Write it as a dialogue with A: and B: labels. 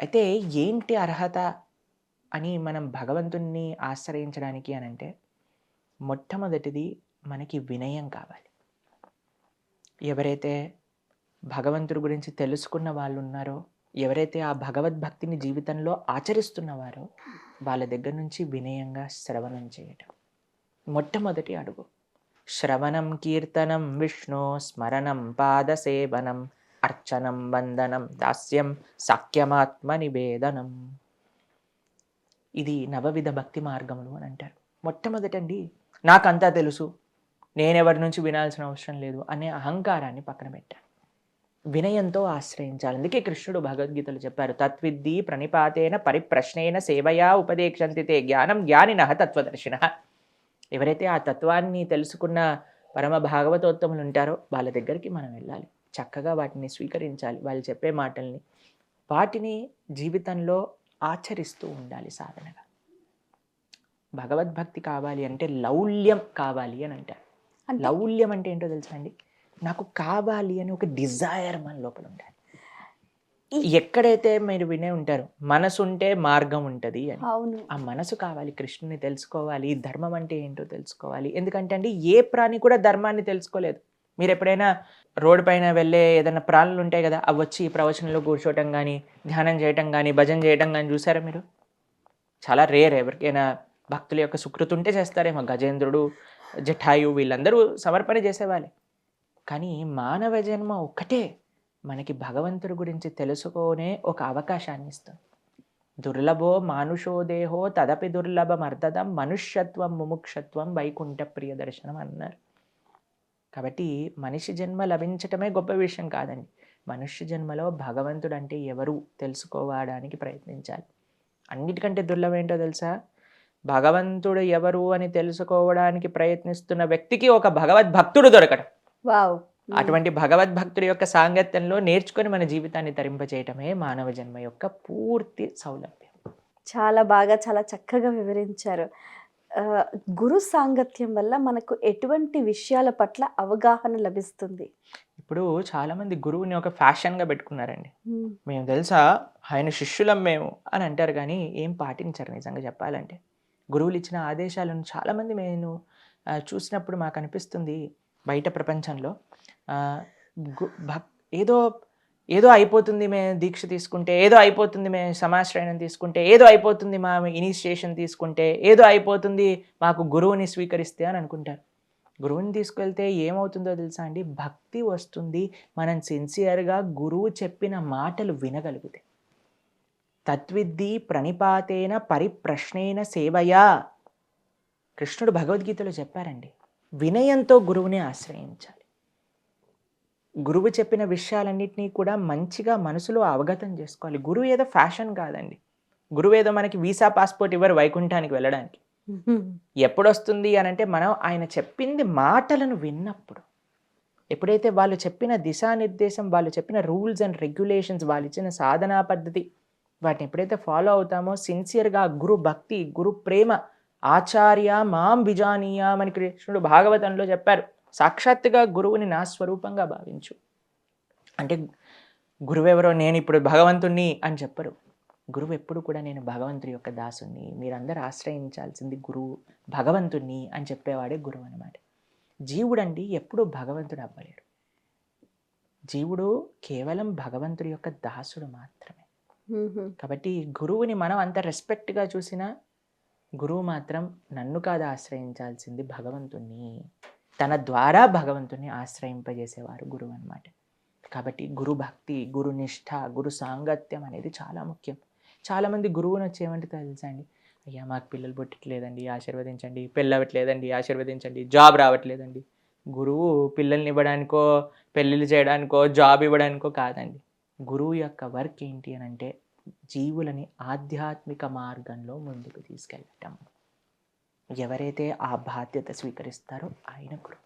A: అయితే ఏంటి అర్హత అని మనం భగవంతుణ్ణి ఆశ్రయించడానికి అని అంటే మొట్టమొదటిది మనకి వినయం కావాలి. ఎవరైతే భగవంతుడి గురించి తెలుసుకున్న వాళ్ళు ఉన్నారో ఎవరైతే ఆ భగవద్భక్తిని జీవితంలో ఆచరిస్తున్నవారో వాళ్ళ దగ్గర నుంచి వినయంగా శ్రవణం చేయటం. మొట్టమొదటి అడుగు. శ్రవణం కీర్తనం విష్ణు స్మరణం పాదసేవనం అర్చనం వందనం దాస్యం సాఖ్యమాత్మ నివేదనం ఇది నవవిధ భక్తి మార్గములు అని అంటారు. మొట్టమొదటండి నాకంతా తెలుసు నేనెవరి నుంచి వినాల్సిన అవసరం లేదు అనే అహంకారాన్ని పక్కన పెట్టాను. వినయంతో ఆశ్రయించాలి. అందుకే కృష్ణుడు భగవద్గీతలు చెప్పారు తత్విద్ది ప్రణిపాతేన పరిప్రశ్నైన సేవయా ఉపదేక్షంతితే జ్ఞానం జ్ఞానిన తత్వదర్శిన. ఎవరైతే ఆ తత్వాన్ని తెలుసుకున్న పరమ భాగవతోత్తములు ఉంటారో వాళ్ళ దగ్గరికి మనం వెళ్ళాలి. చక్కగా వాటిని స్వీకరించాలి వాళ్ళు చెప్పే మాటల్ని. వాటిని జీవితంలో ఆచరిస్తూ ఉండాలి సాధనగా. భగవద్భక్తి కావాలి అంటే లౌల్యం కావాలి అని అంటారు.
B: అంటే?
A: లౌల్యం అంటే ఏంటో తెలుసా అండి? నాకు కావాలి అని ఒక డిజైర్ మన లోపల ఉండాలి. ఎక్కడైతే మీరు వినే ఉంటారు మనసు ఉంటే మార్గం ఉంటుంది అని.
B: అవును.
A: ఆ మనసు కావాలి కృష్ణుని తెలుసుకోవాలి ధర్మం అంటే ఏంటో తెలుసుకోవాలి. ఎందుకంటే అండి ఏ ప్రాణి కూడా ధర్మాన్ని తెలుసుకోలేదు. మీరు ఎప్పుడైనా రోడ్డు పైన వెళ్ళే ఏదైనా ప్రాణులు ఉంటాయి కదా అవి వచ్చి ప్రవచనంలో కూర్చోవటం కానీ ధ్యానం చేయటం కానీ భజన చేయటం కానీ చూసారా మీరు? చాలా రేర్ ఎవరికైనా భక్తుల యొక్క సుకృతి ఉంటే చేస్తారేమో. గజేంద్రుడు జఠాయు వీళ్ళందరూ సమర్పణ చేసేవాళ్ళే. కానీ మానవ జన్మ ఒక్కటే మనకి భగవంతుడి గురించి తెలుసుకోనే ఒక అవకాశాన్ని ఇస్తుంది. దుర్లభో మానుషో దేహో తదపి దుర్లభమర్దదం మనుష్యత్వం ముముక్షత్వం వైకుంఠ ప్రియ దర్శనం అన్నారు. కాబట్టి మనిషి జన్మ లభించటమే గొప్ప విషయం కాదండి. మనుష్య జన్మలో భగవంతుడు అంటే ఎవరు తెలుసుకోవడానికి ప్రయత్నించాలి? అన్నిటికంటే దుర్లభం ఏంటో తెలుసా? భగవంతుడు ఎవరు అని తెలుసుకోవడానికి ప్రయత్నిస్తున్న వ్యక్తికి ఒక భగవద్భక్తుడు దొరకడం
B: వావ్!
A: అటువంటి భగవద్భక్తుడి యొక్క సాంగత్యంలో నేర్చుకొని మన జీవితాన్ని తరింపజేయటమే మానవ జన్మ యొక్క పూర్తి సౌలభ్యం.
B: చాలా బాగా చాలా చక్కగా వివరించారు. గురు సాంగత్యం వల్ల మనకు ఎటువంటి విషయాల పట్ల అవగాహన లభిస్తుంది?
A: ఇప్పుడు చాలా మంది గురువుని ఒక ఫ్యాషన్గా పెట్టుకున్నారండి.
B: మ్మ్.
A: తెలుసా ఆయన శిష్యులం మేము అని అంటారు కానీ ఏం పాటించరు నిజంగా చెప్పాలంటే. గురువులు ఇచ్చిన ఆదేశాలను చాలామంది నేను చూసినప్పుడు మాకు అనిపిస్తుంది బయట ప్రపంచంలో. భక్ ఏదో ఏదో అయిపోతుంది మేము దీక్ష తీసుకుంటే ఏదో అయిపోతుంది మేము సమాశ్రయణం తీసుకుంటే ఏదో అయిపోతుంది మా ఇనిషియేషన్ తీసుకుంటే ఏదో అయిపోతుంది మాకు గురువుని స్వీకరిస్తే అని అనుకుంటారు. గురువుని తీసుకెళ్తే ఏమవుతుందో తెలుసా అండి? భక్తి వస్తుంది. మనం సిన్సియర్గా గురువు చెప్పిన మాటలు వినగలిగితే తత్విద్ది ప్రణిపాతేన పరిప్రశ్నేన సేవయా. కృష్ణుడు భగవద్గీతలో చెప్పారండి వినయంతో గురువుని ఆశ్రయించాలి. గురువు చెప్పిన విషయాలన్నింటినీ కూడా మంచిగా మనసులో అవగతం చేసుకోవాలి. గురువు ఏదో ఫ్యాషన్ కాదండి. గురువు ఏదో మనకి వీసా పాస్పోర్ట్ ఇవ్వరు వైకుంఠానికి వెళ్ళడానికి. ఎప్పుడు వస్తుంది అని అంటే మనం ఆయన చెప్పింది మాటలను విన్నప్పుడు. ఎప్పుడైతే వాళ్ళు చెప్పిన దిశానిర్దేశం వాళ్ళు చెప్పిన రూల్స్ అండ్ రెగ్యులేషన్స్ వాళ్ళు ఇచ్చిన సాధనా పద్ధతి వాటిని ఎప్పుడైతే ఫాలో అవుతామో సిన్సియర్గా గురు భక్తి గురు ప్రేమ ఆచార్య మాం విజానీయాం అని కృష్ణుడు భాగవతంలో చెప్పారు. సాక్షాత్తుగా గురువుని నా స్వరూపంగా భావించు. అంటే గురువెవరో నేను ఇప్పుడు భగవంతుణ్ణి అని చెప్పరు. గురువు ఎప్పుడు కూడా నేను భగవంతుడి యొక్క దాసుని మీరందరూ ఆశ్రయించాల్సింది గురువు భగవంతుణ్ణి అని చెప్పేవాడే గురువు అనమాట జీవుడండి ఎప్పుడు భగవంతుడు అవ్వలేడు. జీవుడు కేవలం భగవంతుడి యొక్క దాసుడు మాత్రమే. కాబట్టి గురువుని మనం అంత రెస్పెక్ట్గా చూసినా గురువు మాత్రం నన్ను కాదు ఆశ్రయించాల్సింది భగవంతుణ్ణి. తన ద్వారా భగవంతుని ఆశ్రయింపజేసేవారు గురువు అనమాట కాబట్టి గురు భక్తి గురు నిష్ఠ గురు సాంగత్యం అనేది చాలా ముఖ్యం. చాలామంది గురువుని వచ్చేమంటే తెలుసా అండి అయ్యా మాకు పిల్లలు పుట్టట్లేదండి ఆశీర్వదించండి. పెళ్ళవట్లేదండి ఆశీర్వదించండి. జాబ్ రావట్లేదండి. గురువు పిల్లల్ని ఇవ్వడానికో పెళ్ళిళ్ళు చేయడానికో జాబ్ ఇవ్వడానికో కాదండి. గురువు యొక్క వర్క్ ఏంటి అని అంటే జీవులని ఆధ్యాత్మిక మార్గంలో ముందుకు తీసుకెళ్ళటం. ఎవరైతే ఆ బాధ్యత స్వీకరిస్తారో ఆయన గురువు